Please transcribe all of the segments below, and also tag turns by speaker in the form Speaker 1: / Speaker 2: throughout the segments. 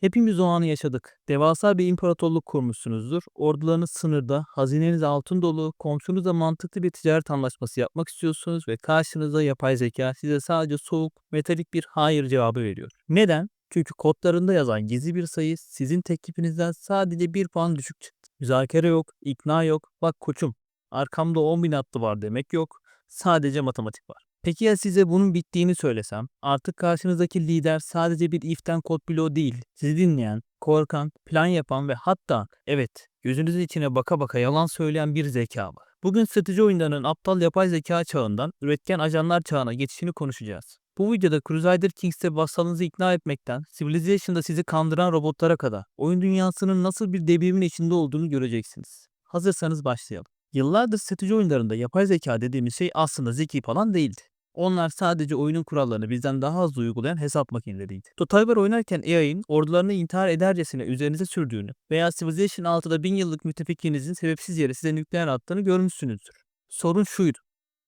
Speaker 1: Hepimiz o anı yaşadık. Devasa bir imparatorluk kurmuşsunuzdur. Ordularınız sınırda, hazineniz altın dolu, komşunuzla mantıklı bir ticaret anlaşması yapmak istiyorsunuz ve karşınızda yapay zeka size sadece soğuk, metalik bir hayır cevabı veriyor. Neden? Çünkü kodlarında yazan gizli bir sayı sizin teklifinizden sadece bir puan düşük çıktı. Müzakere yok, ikna yok. Bak koçum, arkamda 10 bin attı var demek yok. Sadece matematik var. Peki ya size bunun bittiğini söylesem? Artık karşınızdaki lider sadece bir iften kod bloğu değil. Sizi dinleyen, korkan, plan yapan ve hatta evet gözünüzün içine baka baka yalan söyleyen bir zeka var. Bugün strateji oyunlarının aptal yapay zeka çağından üretken ajanlar çağına geçişini konuşacağız. Bu videoda Crusader Kings'te vassalınızı ikna etmekten, Civilization'da sizi kandıran robotlara kadar oyun dünyasının nasıl bir devrimin içinde olduğunu göreceksiniz. Hazırsanız başlayalım. Yıllardır strateji oyunlarında yapay zeka dediğimiz şey aslında zeki falan değildi. Onlar sadece oyunun kurallarını bizden daha hızlı uygulayan hesap makineleriydi. Total oynarken AI'nin ordularını intihar edercesine üzerinize sürdüğünü veya Civilization 6'da bin yıllık müttefikinizin sebepsiz yere size nükleer attığını görmüşsünüzdür. Sorun şuydu.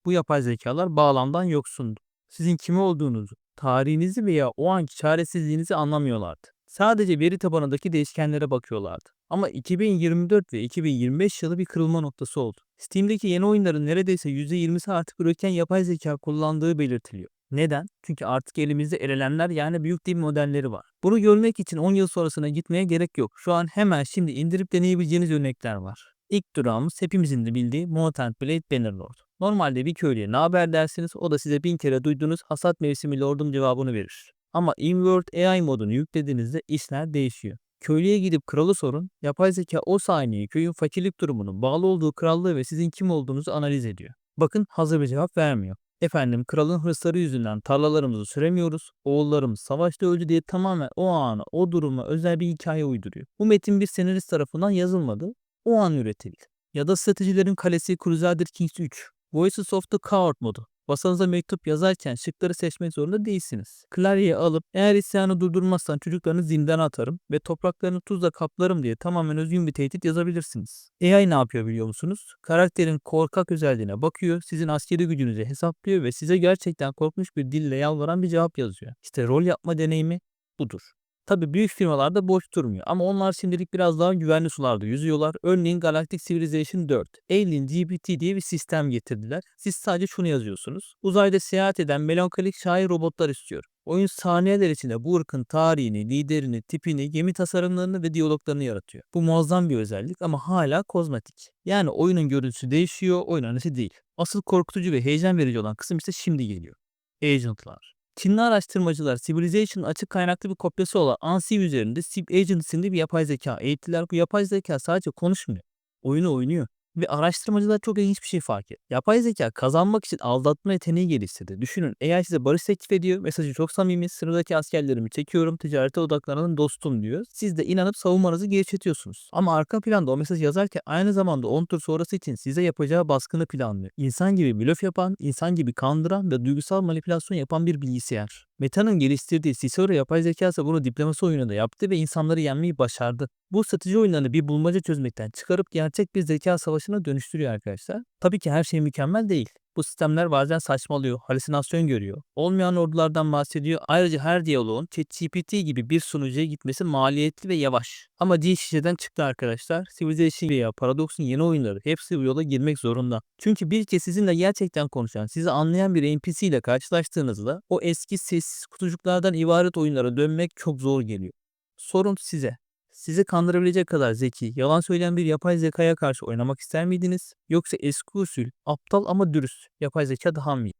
Speaker 1: Bu yapay zekalar bağlamdan yoksundu. Sizin kim olduğunuzu, tarihinizi veya o anki çaresizliğinizi anlamıyorlardı. Sadece veri tabanındaki değişkenlere bakıyorlardı. Ama 2024 ve 2025 yılı bir kırılma noktası oldu. Steam'deki yeni oyunların neredeyse %20'si artık üretken yapay zeka kullandığı belirtiliyor. Neden? Çünkü artık elimizde LLM'ler yani büyük dil modelleri var. Bunu görmek için 10 yıl sonrasına gitmeye gerek yok. Şu an hemen şimdi indirip deneyebileceğiniz örnekler var. İlk durağımız hepimizin de bildiği Mutant Blade Bannerlord. Normalde bir köylüye ne haber dersiniz o da size bin kere duyduğunuz hasat mevsimi lordum cevabını verir. Ama InWorld AI modunu yüklediğinizde işler değişiyor. Köylüye gidip kralı sorun, yapay zeka o saniye köyün fakirlik durumunu, bağlı olduğu krallığı ve sizin kim olduğunuzu analiz ediyor. Bakın hazır bir cevap vermiyor. Efendim kralın hırsları yüzünden tarlalarımızı süremiyoruz, oğullarımız savaşta öldü diye tamamen o ana, o duruma özel bir hikaye uyduruyor. Bu metin bir senarist tarafından yazılmadı, o an üretildi. Ya da stratejilerin kalesi Crusader Kings 3. Voices of the Coward modu. Masanıza mektup yazarken şıkları seçmek zorunda değilsiniz. Klavyeyi alıp eğer isyanı durdurmazsan çocuklarını zindana atarım ve topraklarını tuzla kaplarım diye tamamen özgün bir tehdit yazabilirsiniz. AI ne yapıyor biliyor musunuz? Karakterin korkak özelliğine bakıyor, sizin askeri gücünüzü hesaplıyor ve size gerçekten korkmuş bir dille yalvaran bir cevap yazıyor. İşte rol yapma deneyimi budur. Tabi büyük firmalarda boş durmuyor ama onlar şimdilik biraz daha güvenli sularda yüzüyorlar. Örneğin Galactic Civilization 4, Alien GPT diye bir sistem getirdiler. Siz sadece şunu yazıyorsunuz. Uzayda seyahat eden melankolik şair robotlar istiyorum. Oyun saniyeler içinde bu ırkın tarihini, liderini, tipini, gemi tasarımlarını ve diyaloglarını yaratıyor. Bu muazzam bir özellik ama hala kozmetik. Yani oyunun görüntüsü değişiyor, oynanışı değil. Asıl korkutucu ve heyecan verici olan kısım ise şimdi geliyor. Agentlar. Çinli araştırmacılar Civilization'ın açık kaynaklı bir kopyası olan Ansi üzerinde Sip Agent isimli bir yapay zeka eğittiler. Bu yapay zeka sadece konuşmuyor. Oyunu oynuyor. Ve araştırmacılar çok ilginç bir şey fark etti. Yapay zeka kazanmak için aldatma yeteneği geliştirdi. Düşünün AI size barış teklif ediyor. Mesajı çok samimi. Sınırdaki askerlerimi çekiyorum. Ticarete odaklanan dostum diyor. Siz de inanıp savunmanızı gevşetiyorsunuz. Ama arka planda o mesajı yazarken aynı zamanda 10 tur sonrası için size yapacağı baskını planlıyor. İnsan gibi blöf yapan, insan gibi kandıran ve duygusal manipülasyon yapan bir bilgisayar. Meta'nın geliştirdiği Cicero yapay zekası bunu diplomasi oyununda yaptı ve insanları yenmeyi başardı. Bu strateji oyunlarını bir bulmaca çözmekten çıkarıp gerçek bir zeka savaşına dönüştürüyor arkadaşlar. Tabii ki her şey mükemmel değil. Bu sistemler bazen saçmalıyor, halüsinasyon görüyor. Olmayan ordulardan bahsediyor. Ayrıca her diyaloğun ChatGPT gibi bir sunucuya gitmesi maliyetli ve yavaş. Ama değil şişeden çıktı arkadaşlar. Civilization veya Paradox'un yeni oyunları hepsi bu yola girmek zorunda. Çünkü bir kez sizinle gerçekten konuşan, sizi anlayan bir NPC ile karşılaştığınızda o eski sessiz kutucuklardan ibaret oyunlara dönmek çok zor geliyor. Sorun size. Sizi kandırabilecek kadar zeki, yalan söyleyen bir yapay zekaya karşı oynamak ister miydiniz? Yoksa eski usul, aptal ama dürüst yapay zeka daha mı iyi?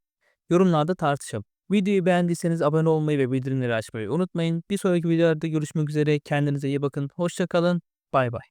Speaker 1: Yorumlarda tartışalım. Videoyu beğendiyseniz abone olmayı ve bildirimleri açmayı unutmayın. Bir sonraki videolarda görüşmek üzere. Kendinize iyi bakın. Hoşçakalın. Bay bay.